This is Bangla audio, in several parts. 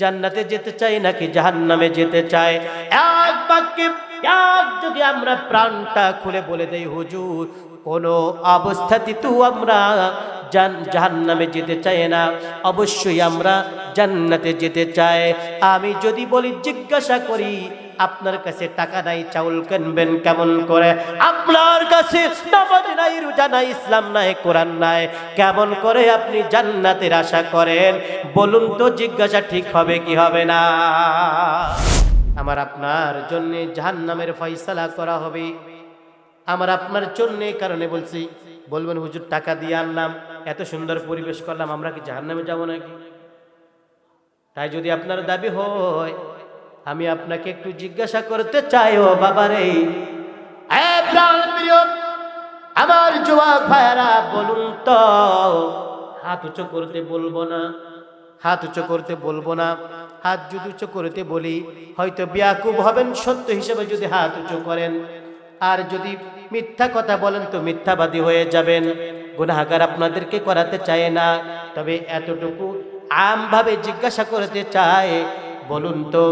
জান্নাতে যেতে চাই নাকি জাহান্নামে যেতে চাই এক বাক্যে, এক যদি আমরা প্রাণটা খুলে বলে দেই, হুজুর, কোন তু আমরা জাহান্নামে যেতে চাই না। অবশ্যই আমরা জান্নাতে যেতে চাই। আমি যদি বলি, জিজ্ঞাসা করি আপনার কাছে টাকা নাই, চাউল কিনবেন কেমন করে? আপনার কাছে নাই, রোজা নাই, ইসলাম নাই, কোরআন নাই, কেমন করে আপনি জান্নাতের আশা করেন? বলুন তো জিজ্ঞাসা ঠিক হবে কি হবে না? আমার আপনার জন্য জাহান্নামের ফয়সালা করা হবে। আমার আপনার জন্য কারণে বলছি, বলবেন, হুজুর, টাকা দিয়ে আনলাম, এত সুন্দর পরিবেশ করলাম, আমরা কি জাহান্নামে যাব নাকি? তাই যদি আপনার দাবি হয় আমি আপনাকে একটু জিজ্ঞাসা করতে চাই, ও বাবারে। আমার যুবক ভাইরা বলুন তো, হাত উঁচু করতে বলব না, হাত উঁচু করতে বলব না, হাত যদি উঁচু করতে বলি, হয়তো বিয়াকুব হবেন, সত্য হিসেবে যদি হাত উঁচু করেন। আর যদি মিথ্যা কথা বলেন, তো মিথ্যাবাদী হয়ে যাবেন। গুনাহাগার আপনাদেরকে করাতে চায় না, তবে এতটুকু আমভাবে জিজ্ঞাসা করতে চায়, বলুন তো।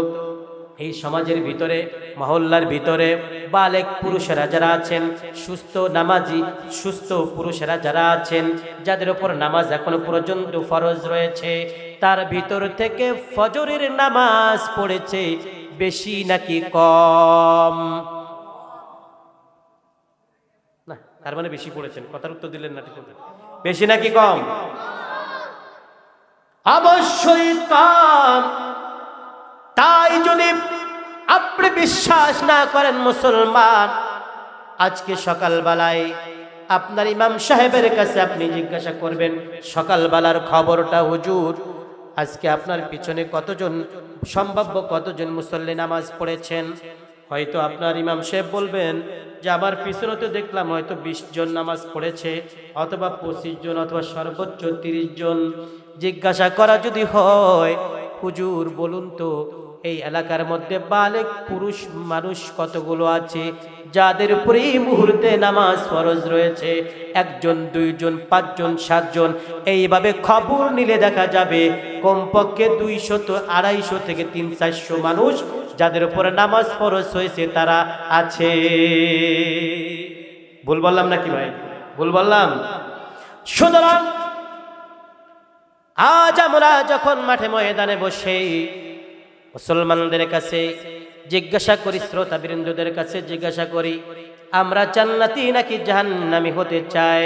এই সমাজের ভিতরে, মহল্লার ভিতরে বালেক পুরুষেরা যারা আছেন, সুস্থ নামাজি, সুস্থ পুরুষেরা যারা আছেন, যাদের ওপর নামাজ এখনও পর্যন্ত ফরজ রয়েছে, তার ভিতর থেকে ফজরের নামাজ পড়েছে বেশি নাকি কম? না, তার মানে বেশি পড়েছেন, কথার উত্তর দিলেন না বেশি নাকি কম? অবশ্যই কম। তাই যদি আপনি বিশ্বাস না করেন মুসলমান, আজকে সকালবেলায় আপনার ইমাম সাহেবের কাছে আপনি জিজ্ঞাসা করবেন, সকালবেলার খবরটা হুজুর, আজকে আপনার পিছনে কতজন, সম্ভাব্য কতজন মুসল্লি নামাজ পড়েছেন? হয়তো আপনার ইমাম সাহেব বলবেন যে আমার পিছনে তো দেখলাম হয়তো বিশ জন নামাজ পড়েছে, অথবা পঁচিশ জন অথবা সর্বোচ্চ তিরিশ জন। জিজ্ঞাসা করা যদি হয়, হুজুর বলুন তো এই এলাকার মধ্যে বালেক, পুরুষ, মানুষ কতগুলো আছে, যাদের উপরে এই মুহূর্তে নামাজ ফরজ রয়েছে? একজন, দুইজন, পাঁচজন, সাতজন, এইভাবে খবর নিলে দেখা যাবে, কমপক্ষে দুইশত আড়াইশো থেকে তিন চারশো মানুষ যাদের উপরে নামাজ ফরজ হয়েছে তারা আছে। ভুল বললাম নাকি ভাই? ভুল বললাম? সুতরাং আজ আমরা যখন মাঠে ময়দানে বসে মুসলমানদের কাছে জিজ্ঞাসা করি শ্রোতা বৃন্দদের কাছে জিজ্ঞাসা করি, আমরা জান্নাতি নাকি জাহান্নামি হতে চাই?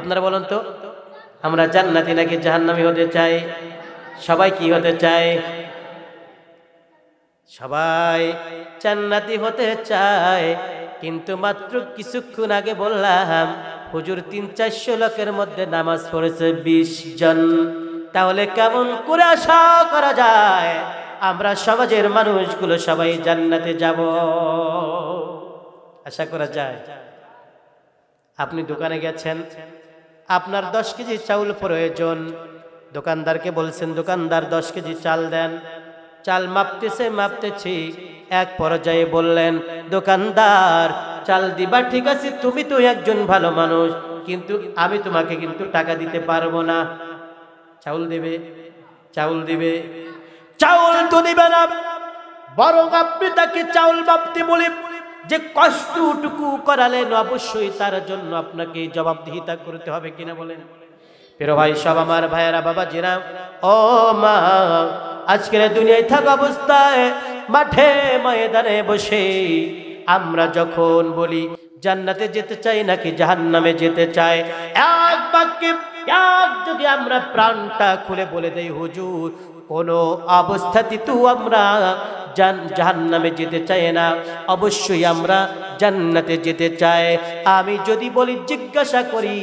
আপনারা বলুন তো, আমরা জান্নাতি নাকি জাহান্নামি হতে চাই? সবাই কি হতে চায়? সবাই জান্নাতি হতে চায়, কিন্তু মাত্র কিছুক্ষণ আগে বললাম, হুজুর তিন চারশো লোকের মধ্যে নামাজ পড়েছে বিশ জন। তাহলে কেমন করে আশা করা যায়? আমরা সমাজের মানুষগুলো সবাই জান্নাতে যাব। আশা করা যায়। আপনি দোকানে গেছেন, আপনার দশ কেজি চাউল প্রয়োজন। দোকানদারকে বলছেন, দোকানদার, দশ কেজি চাল দেন। চাল মাপতেছে, মাপতেছি, এক পর্যায়ে বললেন, দোকানদার, চাল দিবা ঠিক আছে, তুমি তো একজন ভালো মানুষ, কিন্তু আমি তোমাকে কিন্তু টাকা দিতে পারব না। চাউল দেবে, চাউল দিবে। চাউল তো দিবে না। বরং আপনি তাকে চাউল মাপতে বলে যে কষ্টটুকু করালেন, অবশ্যই তার জন্য আপনাকে জবাবদিহিতা করতে হবে কিনা বলেন। প্রিয় ভাই, সব আমার ভাইয়েরা বাবা জিরা ও মা, আজকের দুনিয়ায় থাকা অবস্থায়, মাঠে ময়দানে বসে আমরা যখন বলি, জান্নাতে যেতে চাই নাকি জাহান্নামে যেতে চাই, এক বাক্যে, এক যদি আমরা প্রাণটা খুলে বলে দেই, হুজুর কোন অবস্থাতে তো আমরা জাহান্নামে যেতে চাই না। অবশ্যই আমরা জান্নাতে যেতে চাই। আমি যদি বলি জিজ্ঞাসা করি,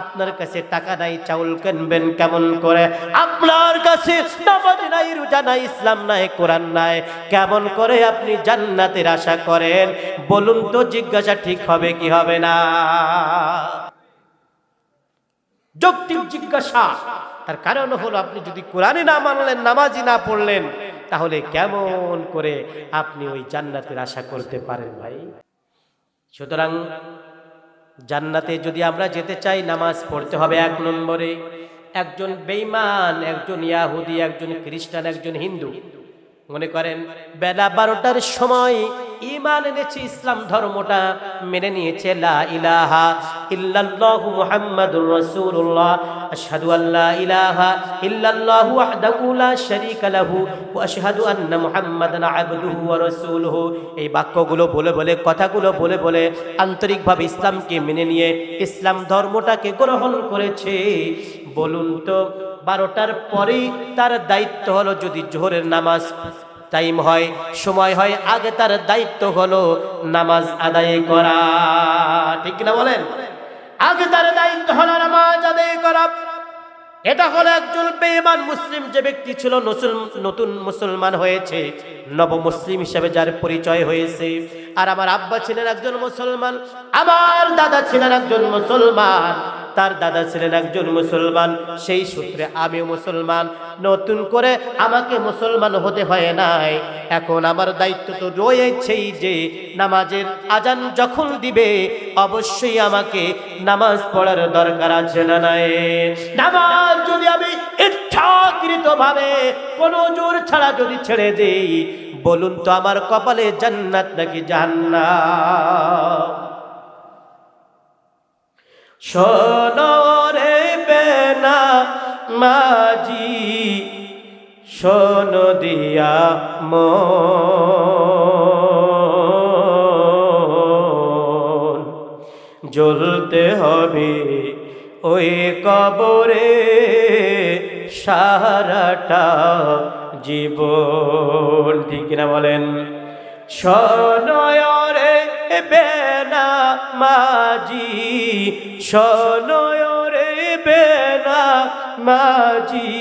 আপনার কাছে টাকা নাই, চাউল কিনবেন কেমন করে? আপনার কাছে নামাজ নাই, রোজা নাই, ইসলাম নাই, কোরআন নাই। কেমন করে আপনি জান্নাতের আশা করেন? বলুন তো জিজ্ঞাসা ঠিক হবে কি হবে না? যৌক্তিক জিজ্ঞাসা। তার কারণ হলো আপনি যদি কোরআনে না মানলেন নামাজি না পড়লেন, তাহলে কেমন করে আপনি ওই জান্নাতের আশা করতে পারেন ভাই? সুতরাং জান্নাতে যদি আমরা যেতে চাই, নামাজ পড়তে হবে এক নম্বরে। একজন বেইমান একজন ইয়াহুদি, একজন খ্রিস্টান, একজন হিন্দু, মনে করেন বেলা বারোটার সময় ইমান এনেছে, ইসলাম ধর্মটা মেনে নিয়েছে, লা ইলাহা ইলাহা এই বাক্যগুলো বলে বলে, কথাগুলো বলে বলে আন্তরিকভাবে ইসলামকে মেনে নিয়ে ইসলাম ধর্মটাকে গ্রহণ করেছে। বলুন তো, বারোটার পরেই তার দায়িত্ব হলো যদি জোহরের নামাজ টাইম হয়, সময় হয়, আগে তার দায়িত্ব হলো নামাজ আদায় করা। ঠিক না বলেন? আগে তার দায়িত্ব হলো নামাজ আদায় করা। এটা হলো একজন বেঈমান মুসলিম, যে ব্যক্তি ছিল নতুন মুসলমান হয়েছে, নব মুসলিম হিসেবে যার পরিচয় হয়েছে। আর আমার আব্বা ছিলেন একজন মুসলমান, আমার দাদা ছিলেন একজন মুসলমান। তার দাদা ছিলেন একজন মুসলমান, সেই সূত্রে আমিও মুসলমান। নতুন করে আমাকে মুসলমান হতে হয় নাই। এখন আমার দায়িত্ব তো রয়েছেই যে নামাজের আজান যখন দিবে, অবশ্যই আমাকে নামাজ পড়ার দরকার আছে না নাই? নামাজ যদি আমি ইচ্ছাকৃত ভাবে কোনো জোর ছাড়া যদি ছেড়ে দেই, বলুন তো আমার কপালে জান্নাত নাকি জান্নাত শোনরে বেনা মাজি, শোন দিয়া মন। জ্বলতে হবে ওই কবরে সারাটা জীবন। ঠিক না বলেন? সনয়রে মাজি সনয়রে বেনা মাজি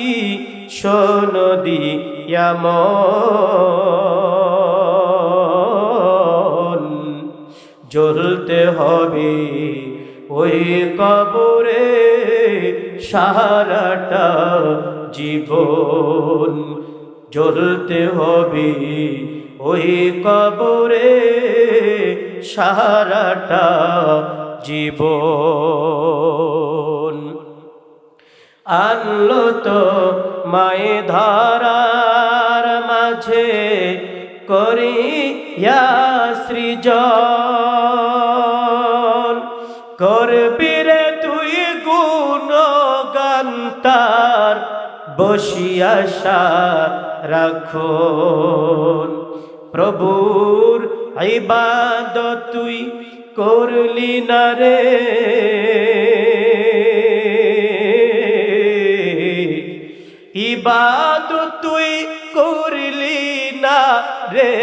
শোন দিয়ামন জ্বলতে হবে ওই কবরে সারাটা জীবন। জ্বলতে হবে ওই কবরে সারাটা জীবন। আনলো তো মায়ে ধরার মাঝে করিয়া সৃজন। করবি রে তুই গুণ গান্তার বসিয়াশা রাখুন। প্রভুর ইবাদত তুই করলি না রে। ইবাদত তুই করলি না রে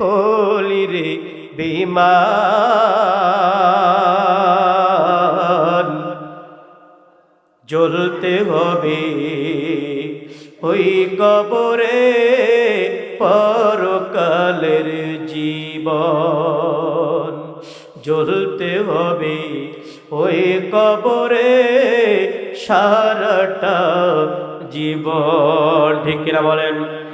হলি রে বিমান জ্বলতে হবে ওই কবরে। পরকালের জীবন। জ্বলতে হবে ওই কবরে সারাটা জীবন। ঠিক কিনা বলেন?